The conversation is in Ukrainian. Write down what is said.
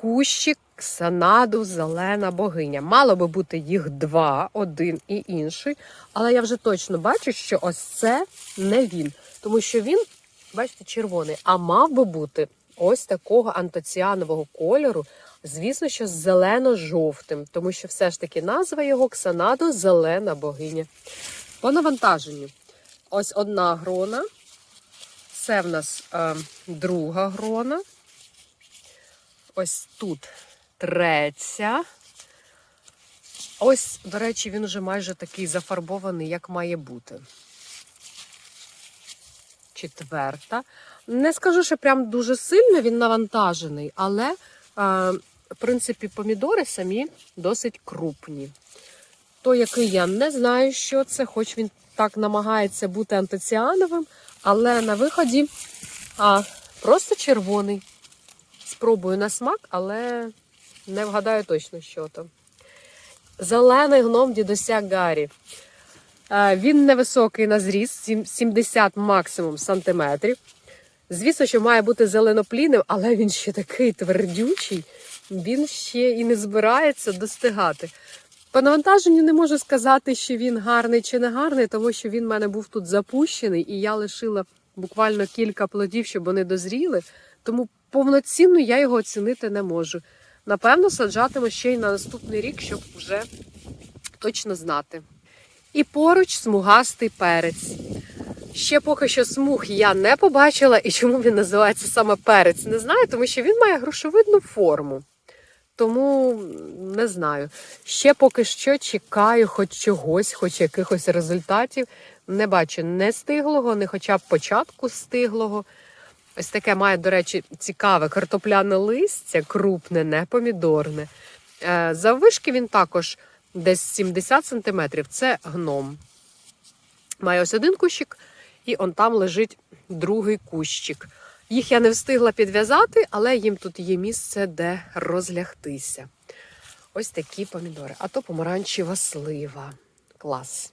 кущик Ксанаду зелена богиня. Мало би бути їх два, один і інший. Але я вже точно бачу, що ось це не він. Тому що він, бачите, червоний, а мав би бути ось такого антоціанового кольору. Звісно, що з зелено-жовтим, тому що все ж таки назва його Ксанадо зелена богиня. По навантаженню. Ось одна грона. Це в нас е, друга грона. Ось тут третя. Ось, до речі, він вже майже такий зафарбований, як має бути. Четверта. Не скажу, що прям дуже сильно він навантажений, але, е, в принципі, помідори самі досить крупні. Той, який я не знаю, що це, хоч він так намагається бути антоціановим, але на виході а, просто червоний. Спробую на смак, але не вгадаю точно, що то. Зелений гном дідуся Гаррі. Е, Він невисокий на зріст, 70 максимум сантиметрів. Звісно, що має бути зеленоплінним, але він ще такий твердючий, він ще і не збирається достигати. По навантаженню не можу сказати, що він гарний чи не гарний, тому що він в мене був тут запущений, і я лишила буквально кілька плодів, щоб вони дозріли. Тому повноцінно я його оцінити не можу. Напевно, саджатиму ще й на наступний рік, щоб вже точно знати. І поруч смугастий перець. Ще поки що смуг я не побачила, і чому він називається саме перець, не знаю, тому що він має грушовидну форму. Тому не знаю. Ще поки що чекаю хоч чогось, хоч якихось результатів. Не бачу не стиглого, не хоча б початку стиглого. Ось таке має, до речі, цікаве картопляне листя, крупне, не помідорне. Е, Заввишки він також десь 70 см. Це гном. Має ось один кущик, і он там лежить другий кущик. Їх я не встигла підв'язати, але їм тут є місце, де розлягтися. Ось такі помідори. А то помаранчева слива. Клас.